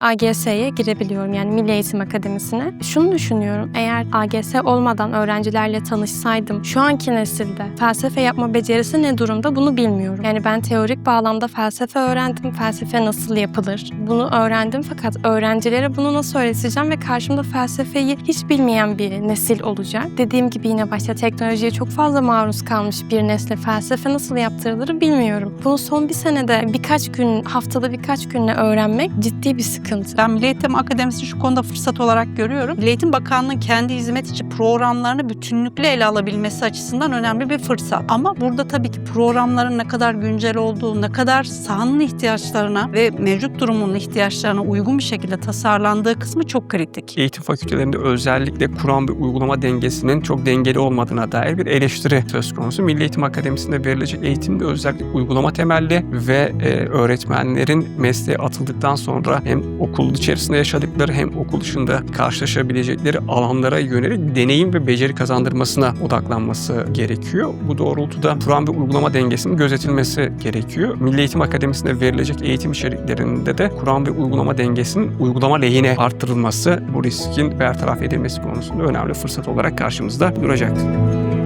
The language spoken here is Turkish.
AGS'ye girebiliyorum yani Milli Eğitim Akademisi'ne. Şunu düşünüyorum eğer AGS olmadan öğrencilerle tanışsaydım şu anki nesilde felsefe yapma becerisi ne durumda bunu bilmiyorum. Yani ben teorik bağlamda felsefe öğrendim. Felsefe nasıl yapılır? Bunu öğrendim fakat öğrencilere bunu nasıl öğreteceğim ve karşımda felsefeyi hiç bilmeyen bir nesil olacak. Dediğim gibi yine başta teknolojiye çok fazla maruz kalmış bir nesle felsefe nasıl yaptırılır bilmiyorum. Bunu son bir senede birkaç gün, haftada birkaç günle öğrenmek ciddi bir sıkıntı. Ben Milli Eğitim Akademisi'ni şu konuda fırsat olarak görüyorum. Milli Eğitim Bakanlığı'nın kendi hizmet içi programlarını bütünlükle ele alabilmesi açısından önemli bir fırsat. Ama burada tabii ki programların ne kadar güncel olduğu, ne kadar sahanın ihtiyaçlarına ve mevcut durumun ihtiyaçlarına uygun bir şekilde tasarlandığı kısmı çok kritik. Eğitim fakültelerinde özellikle Kur'an ve uygulama dengesinin çok dengeli olmadığına dair bir eleştiri söz konusu. Milli Eğitim Akademisi'nde verilecek eğitimde özellikle uygulama temelli ve e, öğretmenlerin mesleğe atıldıktan sonra hem okul içerisinde yaşadıkları hem okul dışında karşılaşabilecekleri alanlara yönelik deneyim ve beceri kazandırmasına odaklanması gerekiyor. Bu doğrultuda Kur'an ve uygulama dengesinin gözetilmesi gerekiyor. Milli Eğitim Akademisi'nde verilecek eğitim içeriklerinde de Kur'an ve uygulama dengesinin uygulama lehine arttırılması bu riskin bertaraf edilmesi konusunda önemli fırsat olarak karşımızda duracaktır.